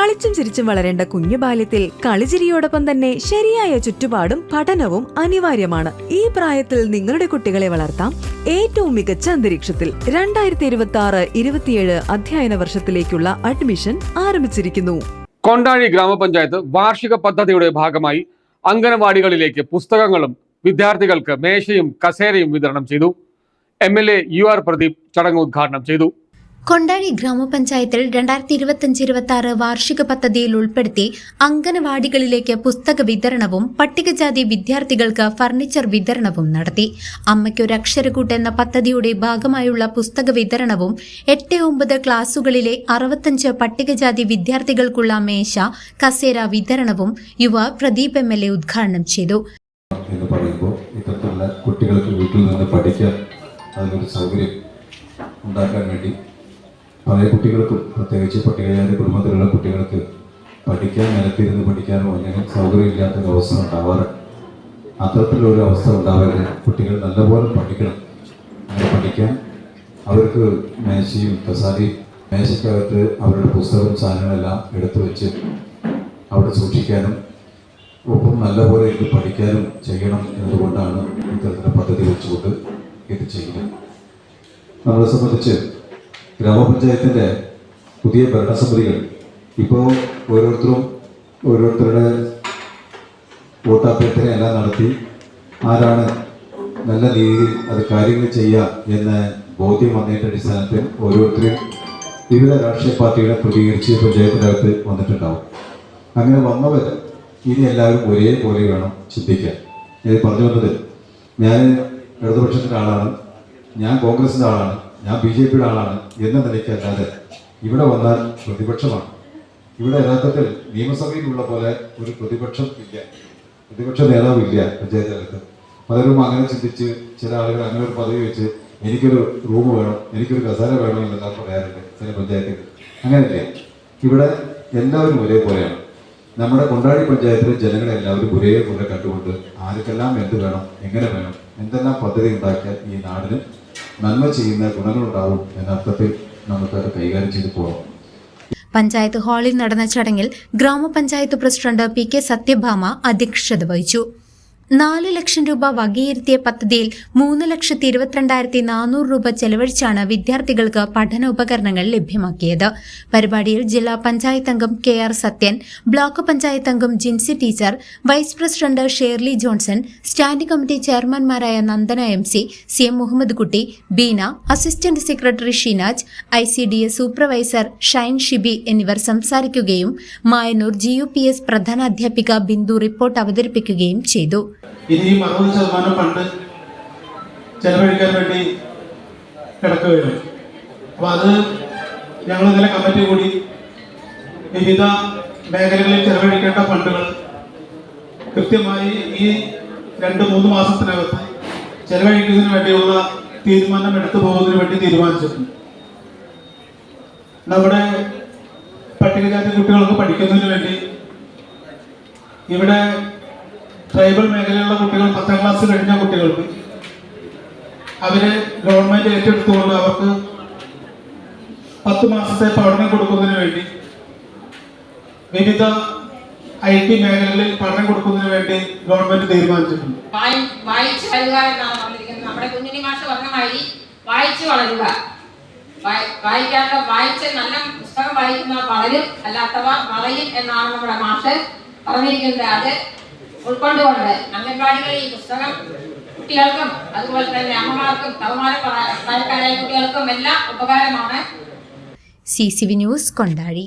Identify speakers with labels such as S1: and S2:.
S1: കളിച്ചും ചിരിച്ചും വളരേണ്ട കുഞ്ഞു ബാല്യത്തിൽ കളിചിരിയോടൊപ്പം തന്നെ ശരിയായ ചുറ്റുപാടും പഠനവും അനിവാര്യമാണ്. ഈ പ്രായത്തിൽ നിങ്ങളുടെ കുട്ടികളെ വളർത്താം ഏറ്റവും മികച്ച അന്തരീക്ഷത്തിൽ. രണ്ടായിരത്തി ഇരുപത്തി ആറ് ഇരുപത്തിയേഴ് അധ്യയന വർഷത്തിലേക്കുള്ള അഡ്മിഷൻ ആരംഭിച്ചിരിക്കുന്നു.
S2: കൊണ്ടാഴി ഗ്രാമപഞ്ചായത്ത് വാർഷിക പദ്ധതിയുടെ ഭാഗമായി അംഗനവാടികളിലേക്ക് പുസ്തകങ്ങളും വിദ്യാർത്ഥികൾക്ക് മേശയും കസേരയും വിതരണം ചെയ്തു. M L A U R Pradeep ചടങ്ങ് ഉദ്ഘാടനം ചെയ്തു.
S3: കൊണ്ടാഴി ഗ്രാമപഞ്ചായത്തിൽ രണ്ടായിരത്തി ഇരുപത്തിയഞ്ച് ഇരുപത്തി ആറ് വാർഷിക പദ്ധതിയിൽ ഉൾപ്പെടുത്തി അംഗനവാടികളിലേക്ക് പുസ്തക വിതരണവും പട്ടികജാതി വിദ്യാർത്ഥികൾക്ക് ഫർണിച്ചർ വിതരണവും നടത്തി. അമ്മയ്ക്കൊരു അക്ഷരക്കൂട്ട് എന്ന പദ്ധതിയുടെ ഭാഗമായുള്ള പുസ്തക വിതരണവും എട്ട് ഒമ്പത് ക്ലാസുകളിലെ അറുപത്തഞ്ച് പട്ടികജാതി വിദ്യാർത്ഥികൾക്കുള്ള മേശ കസേര വിതരണവും യുവ പ്രദീപ് എം എൽ എ ഉദ്ഘാടനം ചെയ്തു.
S4: കുട്ടികൾക്ക് സൗകര്യം ഉണ്ടാക്കാൻ വേണ്ടി പല കുട്ടികൾക്കും പ്രത്യേകിച്ച് പട്ടികജാതി കുടുംബത്തിലുള്ള കുട്ടികൾക്ക് പഠിക്കാൻ നിലത്തിരുന്ന് പഠിക്കാനോ അല്ലെങ്കിൽ സൗകര്യമില്ലാത്തൊരു അവസ്ഥ ഉണ്ടാവാറ്. അത്തരത്തിലൊരു അവസ്ഥ ഉണ്ടാവരുത് കുട്ടികൾ നല്ലപോലെ പഠിക്കണം. അങ്ങനെ പഠിക്കാൻ അവർക്ക് മേശയും കസാരയും മേശയ്ക്കകത്ത് അവരുടെ പുസ്തകവും സാധനങ്ങളെല്ലാം എടുത്തു വെച്ച് അവിടെ സൂക്ഷിക്കാനും ഒപ്പം നല്ലപോലെ ഇത് പഠിക്കാനും ചെയ്യണം എന്നതുകൊണ്ടാണ് ഇത്തരത്തിലുള്ള പദ്ധതി വെച്ചുകൊണ്ട് ഇത് ചെയ്യുന്നത്. നമ്മളെ സംബന്ധിച്ച് ഗ്രാമപഞ്ചായത്തിന്റെ പുതിയ ഭരണസമിതികൾ. ഇപ്പോൾ ഓരോരുത്തരും ഓരോരുത്തരുടെ വോട്ടഭ്യർത്ഥന നടത്തി ആരാണ് നല്ല രീതിയിൽ അത് കാര്യങ്ങൾ ചെയ്യുക എന്ന് ബോധ്യം വന്നതിന്റെ അടിസ്ഥാനത്തിൽ ഓരോരുത്തരും വിവിധ രാഷ്ട്രീയ പാർട്ടികളെ പ്രതികരിച്ച് പഞ്ചായത്തിനകത്ത് വന്നിട്ടുണ്ടാവും. അങ്ങനെ വന്നവർ ഇനി എല്ലാവരും ഒരേപോലെ വേണം ചിന്തിക്കാൻ. ഞാൻ പറഞ്ഞു വന്നത് ഞാൻ ഇടതുപക്ഷത്തിന്റെ ആളാണ്. ഞാൻ കോൺഗ്രസിന്റെ ആളാണ്. ഞാൻ ബി ജെ പിയുടെ ആളാണ്. എന്ന നിലയ്ക്കല്ലാതെ ഇവിടെ വന്നാൽ പ്രതിപക്ഷമാണ്. ഇവിടെ യഥാർത്ഥത്തിൽ നിയമസഭയിലുള്ള പോലെ ഒരു പ്രതിപക്ഷം ഇല്ല. പ്രതിപക്ഷ നേതാവ് ഇല്ല തലത്ത് പലരും അങ്ങനെ ചിന്തിച്ച് ചില ആളുകൾ അങ്ങനെ ഒരു പദവി വെച്ച് എനിക്കൊരു റൂം വേണം എനിക്കൊരു കസാര വേണം എന്നെല്ലാം പറയാറുണ്ട് ചില പഞ്ചായത്തിൽ. അങ്ങനെയല്ല. ഇവിടെ എല്ലാവരും ഒരേപോലെയാണ് നമ്മുടെ കൊണ്ടാടി പഞ്ചായത്തിലെ ജനങ്ങളെ എല്ലാവരും ഒരേപോലെ കണ്ടുകൊണ്ട് ആർക്കെല്ലാം എന്ത് വേണം എങ്ങനെ വേണം എന്തെല്ലാം പദ്ധതി ഉണ്ടാക്കിയാൽ ഈ നാടിന് നന്മ ചെയ്യുന്ന ഗുണങ്ങളുണ്ടാവും എന്ന അർത്ഥത്തിൽ അത് കൈകാര്യം ചെയ്തു പോകാം
S3: പഞ്ചായത്ത് ഹാളിൽ നടന്ന ചടങ്ങിൽ ഗ്രാമപഞ്ചായത്ത് പ്രസിഡന്റ് പി കെ സത്യഭാമ അധ്യക്ഷത വഹിച്ചു. നാല് ലക്ഷം രൂപ വകയിരുത്തിയ പദ്ധതിയിൽ മൂന്ന് ലക്ഷത്തി ഇരുപത്തിരണ്ടായിരത്തി നാനൂറ് രൂപ ചെലവഴിച്ചാണ് വിദ്യാർത്ഥികൾക്ക് പഠന ഉപകരണങ്ങൾ ലഭ്യമാക്കിയത്. പരിപാടിയിൽ ജില്ലാ പഞ്ചായത്ത് അംഗം K R Sathyan block panchayat അംഗം Jincy teacher vice president Shirley Johnson standing committee ചെയർമാൻമാരായ Nandana M C C M Muhammad Kutty Beena assistant secretary Shinaj I C D S supervisor Shine Shibi എന്നിവർ സംസാരിക്കുകയും Mayanur G U P S പ്രധാനാധ്യാപിക Bindu report അവതരിപ്പിക്കുകയും ചെയ്തു.
S5: ഇനിയും അറുപത് ശതമാനം fund ചെലവഴിക്കാൻ വേണ്ടി കിടക്കുകയാണ്. അപ്പൊ അത് ഞങ്ങൾ ഇന്നലെ കമ്മിറ്റി കൂടി വിവിധ മേഖലകളിൽ ചെലവഴിക്കേണ്ട ഫണ്ടുകൾ കൃത്യമായി ഈ രണ്ട് മൂന്ന് മാസത്തിനകത്ത് ചെലവഴിക്കുന്നതിന് വേണ്ടിയുള്ള തീരുമാനം എടുത്തു പോകുന്നതിന് വേണ്ടി തീരുമാനിച്ചിട്ടുണ്ട്. നമ്മുടെ പട്ടികജാതി കുട്ടികൾക്ക് പഠിക്കുന്നതിന് വേണ്ടി ഇവിടെ ട്രൈബൽ മേഖലയിലുള്ള കുട്ടികൾ പത്താം ക്ലാസ് കഴിഞ്ഞ കുട്ടികൾക്ക് അവർ ഗവൺമെന്റ് ഏറ്റെടുത്തുകൊണ്ട് അവർക്ക് പത്ത് മാസത്തെ പഠനം കൊടുക്കുന്നതിന് വേണ്ടി വിവിധ ഐ ടി മേഖലകളിൽ പഠനം കൊടുക്കുന്നതിന് വേണ്ടി ഗവൺമെന്റ് തീരുമാനിച്ചിട്ടുണ്ട്.
S6: വായിച്ചു വളരുക എന്നാണ് പറഞ്ഞിരിക്കുന്നത് നമ്മുടെ കുഞ്ഞിനി മാഷ് പറഞ്ഞ മാതിരി വായിച്ച് വായിക്കാത്ത വായിച്ച് നല്ല പുസ്തകം വായിക്കുന്ന വളരും അല്ലാത്തവ വളയും എന്നാണ് നമ്മുടെ മാഷ് പറഞ്ഞിരിക്കുന്നത്. അത് ഉൾക്കൊണ്ടുകൊണ്ട് അംഗൻവാടികളിൽ ഈ പുസ്തകം കുട്ടികൾക്കും അതുപോലെ തന്നെ അമ്മമാർക്കും കൗമാര പ്രായക്കാരായ കുട്ടികൾക്കും എല്ലാം ഉപകാരമാണ്.
S3: C C V news കൊണ്ടാടി.